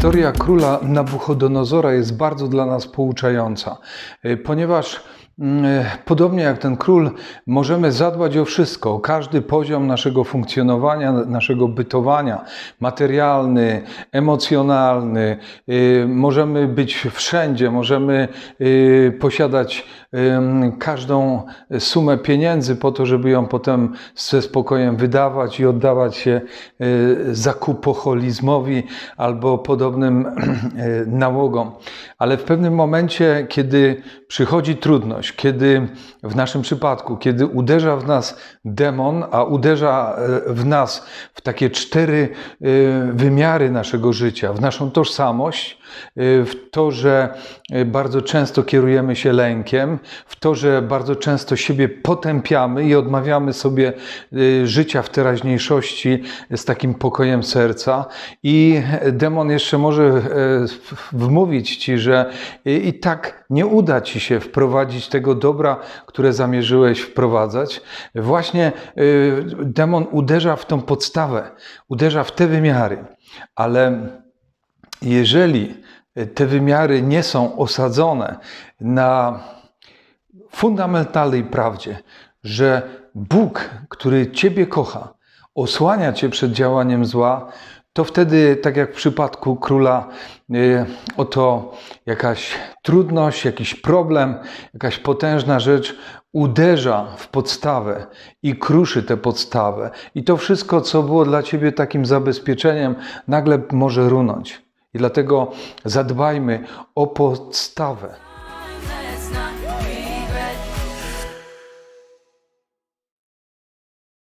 Historia króla Nabuchodonozora jest bardzo dla nas pouczająca, y, ponieważ podobnie jak ten król, możemy zadbać o wszystko, o każdy poziom naszego funkcjonowania, naszego bytowania, materialny, emocjonalny. y, Możemy być wszędzie, możemy y, posiadać każdą sumę pieniędzy po to, żeby ją potem ze spokojem wydawać i oddawać się zakupoholizmowi albo podobnym nałogom. Ale w pewnym momencie, kiedy przychodzi trudność, kiedy w naszym przypadku, kiedy uderza w nas demon, a uderza y, w nas w takie cztery y, wymiary naszego życia, w naszą tożsamość, y, w to, że bardzo często kierujemy się lękiem, w to, że bardzo często siebie potępiamy i odmawiamy sobie życia w teraźniejszości z takim pokojem serca. I demon jeszcze może e, wmówić ci, że i tak nie uda ci się wprowadzić tego dobra, które zamierzyłeś wprowadzać. Właśnie y, demon uderza w tą podstawę, uderza w te wymiary, ale jeżeli te wymiary nie są osadzone na fundamentalnej prawdzie, że Bóg, który Ciebie kocha, osłania Cię przed działaniem zła, to wtedy, tak jak w przypadku króla, y, oto jakaś trudność, jakiś problem, jakaś potężna rzecz uderza w podstawę i kruszy tę podstawę. I to wszystko, co było dla Ciebie takim zabezpieczeniem, nagle może runąć. I dlatego zadbajmy o podstawę.